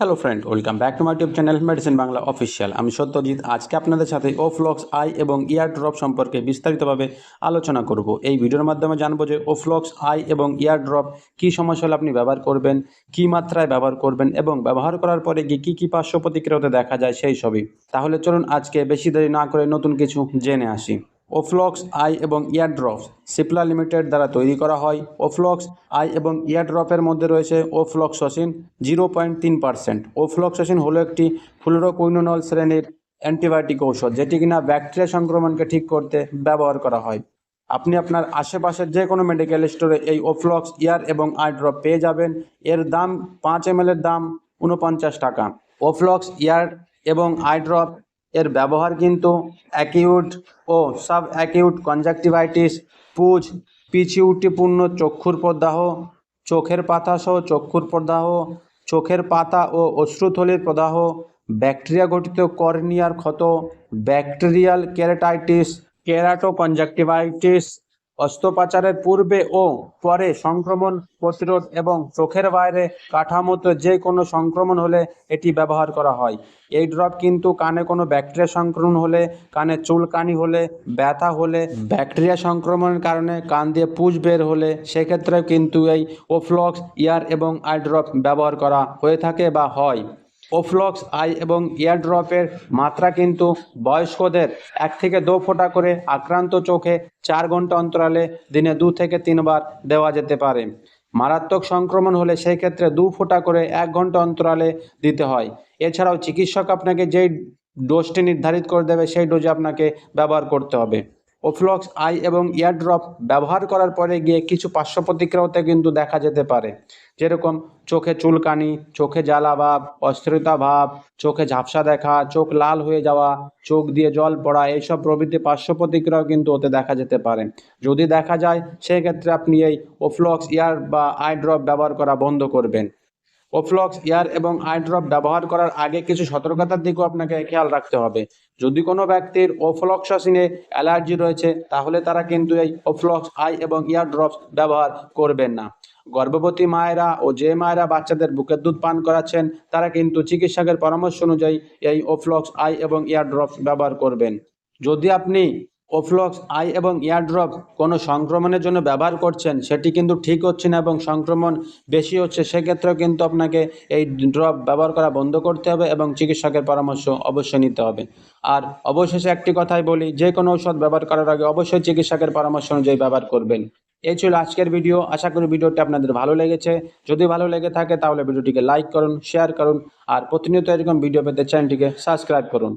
Hello friend welcome back to my YouTube channel medicine Bangla official আমি সত্যজিৎ। আজকে আপনাদের সাথে ওফ্লক্স আই এবং ইয়ার ড্রপ সম্পর্কে বিস্তারিতভাবে আলোচনা করব। এই ভিডিওর মাধ্যমে জানব যে ওফ্লক্স আই এবং ইয়ার ড্রপ কী সমস্যা হলে আপনি ব্যবহার করবেন, কী মাত্রায় ব্যবহার করবেন এবং ব্যবহার করার পরে গিয়ে কী কী পার্শ্ব প্রতিক্রিয়া হতে দেখা যায় সেই সবই। তাহলে চলুন আজকে বেশি দেরি না করে নতুন কিছু জেনে আসি। ওফ্লক্স, আই এবং ইয়ারড্রপস সিপলা লিমিটেড দ্বারা তৈরি করা হয়। ওফ্লক্স, আই এবং ইয়ারড্রপের মধ্যে রয়েছে ওফ্লক্সসিন জিরো পয়েন্ট তিন পার্সেন্ট। ওফ্লক্সসিন হলো একটি ফ্লুরোকুইনোনল শ্রেণির অ্যান্টিবায়োটিক ঔষধ, যেটি কিনা ব্যাকটেরিয়া সংক্রমণকে ঠিক করতে ব্যবহার করা হয়। আপনি আপনার আশেপাশের যে কোনো মেডিকেল স্টোরে এই ওফ্লক্স, ইয়ার এবং আই ড্রপ পেয়ে যাবেন। এর দাম পাঁচ এম দাম উনপঞ্চাশ টাকা। ওফ্লক্স, ইয়ার এবং আই ড্রপ এর ব্যবহার কিন্তু অ্যাকিউট ও সাব অ্যাকিউট কনজাক্টিভাইটিস পুজ পিছিউটিপূর্ণ চক্ষুর প্রদাহ, চোখের পাতা সহ চক্ষুর প্রদাহ, চোখের পাতা ও অশ্রুথলির প্রদাহ, ব্যাকটেরিয়া গঠিত কর্নিয়ার ক্ষত, ব্যাকটেরিয়াল কেরাটাইটিস কেরাটো কনজাক্টিভাইটিস অস্ত্রোপচারের পূর্বে ও পরে সংক্রমণ প্রতিরোধ এবং চোখের বাইরে কাঠামোতে যে কোনো সংক্রমণ হলে এটি ব্যবহার করা হয়। এই ড্রপ কিন্তু কানে কোনো ব্যাকটেরিয়া সংক্রমণ হলে, কানে চুলকানি হলে, ব্যথা হলে, ব্যাকটেরিয়া সংক্রমণের কারণে কান দিয়ে পুজ বের হলে সেক্ষেত্রে কিন্তু এই ওফ্লক্স, ইয়ার এবং আই ড্রপ ব্যবহার করা হয়ে থাকে বা হয়। ওফ্লক্স, আই এবং ইয়ার ড্রপের মাত্রা কিন্তু বয়স্কদের এক থেকে দু ফোঁটা করে আক্রান্ত চোখে চার ঘণ্টা অন্তরালে দিনে দু থেকে তিনবার দেওয়া যেতে পারে। মারাত্মক সংক্রমণ হলে সেই ক্ষেত্রে দু ফোঁটা করে এক ঘণ্টা অন্তরালে দিতে হয়। এছাড়াও চিকিৎসক আপনাকে যেই ডোজটি নির্ধারিত করে দেবে সেই ডোজে আপনাকে ব্যবহার করতে হবে। ওফ্লক্স আই এবং ইয়ার ড্রপ ব্যবহার করার পরে গিয়ে কিছু পার্শ্ব প্রতিক্রিয়াতে কিন্তু দেখা যেতে পারে। যেরকম চোখে চুলকানি, চোখে জ্বালা ভাব, অস্থিরতা ভাব, চোখে ঝাপসা দেখা, চোখ লাল হয়ে যাওয়া, চোখ দিয়ে জল পড়া, এইসব প্রভৃতি পার্শ্ব প্রতিক্রিয়াও কিন্তু ওতে দেখা যেতে পারে। যদি দেখা যায়, সেক্ষেত্রে আপনি এই ওফ্লক্স ইয়ার বা আই ড্রপ ব্যবহার করা বন্ধ করবেন। ওফ্লক্স ইয়ার এবং আই ড্রপ ব্যবহার করার আগে কিছু সতর্কতার দিকেও আপনাকে খেয়াল রাখতে হবে। যদি কোনো ব্যক্তির ওফ্লক্সাসিনে অ্যালার্জি রয়েছে, তাহলে তারা কিন্তু এই ওফ্লক্স আই এবং ইয়ার ড্রপস ব্যবহার করবেন না। গর্ভবতী মায়েরা ও যে মায়েরা বাচ্চাদের বুকের দুধ পান করাচ্ছেন, তারা কিন্তু চিকিৎসকের পরামর্শ অনুযায়ী এই ওফ্লক্স আই এবং ইয়ার ড্রপস ব্যবহার করবেন। যদি আপনি ওফ্লক্স আই এবং ইয়ারড্রপ কোনো সংক্রমণের জন্য ব্যবহার করছেন, সেটি কিন্তু ঠিক হচ্ছে না এবং সংক্রমণ বেশি হচ্ছে, সেক্ষেত্রেও কিন্তু আপনাকে এই ড্রপ ব্যবহার করা বন্ধ করতে হবে এবং চিকিৎসকের পরামর্শ অবশ্যই নিতে হবে। আর অবশেষে একটি কথাই বলি, যে কোনো ঔষধ ব্যবহার করার আগে অবশ্যই চিকিৎসকের পরামর্শ অনুযায়ী ব্যবহার করবেন। এই ছিল আজকের ভিডিও, আশা করি ভিডিওটি আপনাদের ভালো লেগেছে। যদি ভালো লেগে থাকে তাহলে ভিডিওটিকে লাইক করুন, শেয়ার করুন, আর প্রতিনিয়ত এরকম ভিডিও পেতে চ্যানেলটিকে সাবস্ক্রাইব করুন।